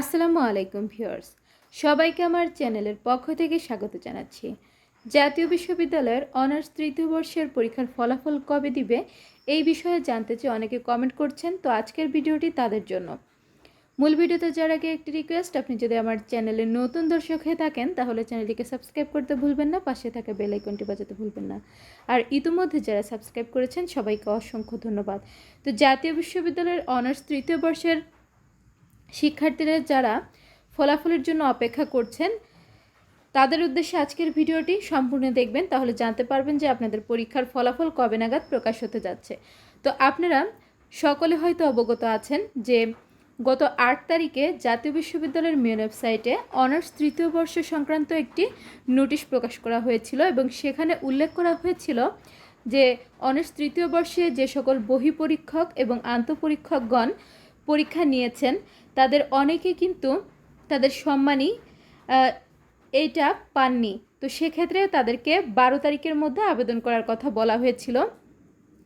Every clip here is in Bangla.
আসসালামু আলাইকুম ভিউয়ার্স। সবাইকে আমার চ্যানেলের পক্ষ থেকে স্বাগত জানাচ্ছি। জাতীয় বিশ্ববিদ্যালয়ের অনার্স তৃতীয় বর্ষের পরীক্ষার ফলাফল কবে দিবে এই বিষয়ে জানতে চেয়ে অনেকে কমেন্ট করছেন, তো আজকের ভিডিওটি তাদের জন্য। মূল ভিডিওতে যার আগে একটি রিকোয়েস্ট, আপনি যদি আমার চ্যানেলে নতুন দর্শক হয়ে থাকেন, তাহলে চ্যানেলটিকে সাবস্ক্রাইব করতে ভুলবেন না, পাশে থাকা বেল আইকনটি বাজাতে ভুলবেন না। আর ইতিমধ্যে যারা সাবস্ক্রাইব করেছেন, সবাইকে অসংখ্য ধন্যবাদ। তো জাতীয় বিশ্ববিদ্যালয়ের অনার্স তৃতীয় বর্ষের শিক্ষার্থীরা যারা ফলাফলের জন্য অপেক্ষা করছেন, তাদের উদ্দেশ্যে আজকের ভিডিওটি সম্পূর্ণ দেখবেন। তাহলে জানতে পারবেন যে আপনাদের পরীক্ষার ফলাফল কবে নাগাদ প্রকাশ হতে যাচ্ছে। তো আপনারা সকলে হয়তো অবগত আছেন যে গত আট তারিখে জাতীয় বিশ্ববিদ্যালয়ের মেন ওয়েবসাইটে অনার্স তৃতীয় বর্ষ সংক্রান্ত একটি নোটিশ প্রকাশ করা হয়েছিল এবং সেখানে উল্লেখ করা হয়েছিল যে অনার্স তৃতীয় বর্ষে যে সকল বহি পরীক্ষক এবং আন্তঃপরীক্ষকগণ পরীক্ষা নিয়েছেন, তাদের অনেকে কিন্তু তাদের সম্মানই এইটা পাননি। তো সেক্ষেত্রে তাদেরকে বারো তারিখের মধ্যে আবেদন করার কথা বলা হয়েছিল।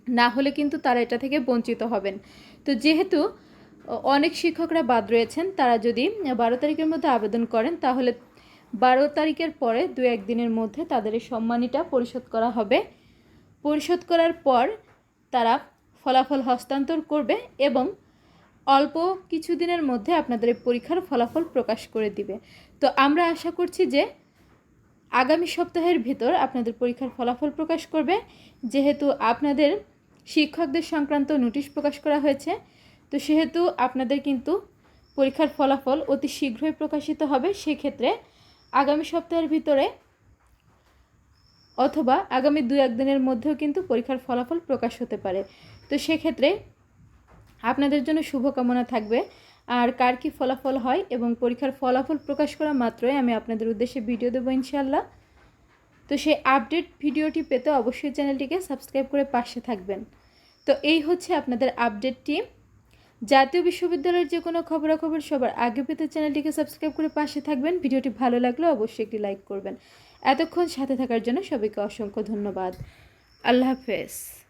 না হলে কিন্তু তারা এটা থেকে বঞ্চিত হবেন। তো যেহেতু অনেক শিক্ষকরা বাদ রয়েছেন, তারা যদি বারো তারিখের মধ্যে আবেদন করেন, তাহলে বারো তারিখের পরে দু একদিনের মধ্যে তাদের এই সম্মানীটা পরিশোধ করা হবে। পরিশোধ করার পর তারা ফলাফল হস্তান্তর করবে এবং অল্প কিছুদিনের মধ্যে আপনাদের পরীক্ষার ফলাফল প্রকাশ করে দিবে। তো আমরা আশা করছি যে আগামী সপ্তাহের ভিতর আপনাদের পরীক্ষার ফলাফল প্রকাশ করবে। যেহেতু আপনাদের শিক্ষকদের সংক্রান্ত নোটিশ প্রকাশ করা হয়েছে, তো সেহেতু আপনাদের কিন্তু পরীক্ষার ফলাফল অতি শীঘ্রই প্রকাশিত হবে, সেক্ষেত্রে আগামী সপ্তাহের ভিতরে অথবা আগামী দু একদিনের মধ্যেও কিন্তু পরীক্ষার ফলাফল প্রকাশ হতে পারে। তো সেক্ষেত্রে আপনাদের জন্য শুভকামনা থাকবে। আর কার কী ফলাফল হয় এবং পরীক্ষার ফলাফল প্রকাশ করা মাত্রই আমি আপনাদের উদ্দেশ্যে ভিডিও দেবো ইনশাল্লাহ তো সেই আপডেট ভিডিওটি পেতে অবশ্যই চ্যানেলটিকে সাবস্ক্রাইব করে পাশে থাকবেন। তো এই হচ্ছে আপনাদের আপডেটটি জাতীয় বিশ্ববিদ্যালয়ের যে কোনো খবরাখবর সবার আগে পেতে চ্যানেলটিকে সাবস্ক্রাইব করে পাশে থাকবেন। ভিডিওটি ভালো লাগলে অবশ্যই একটি লাইক করবেন। এতক্ষণ সাথে থাকার জন্য সবাইকে অসংখ্য ধন্যবাদ। আল্লাহ হাফেজ।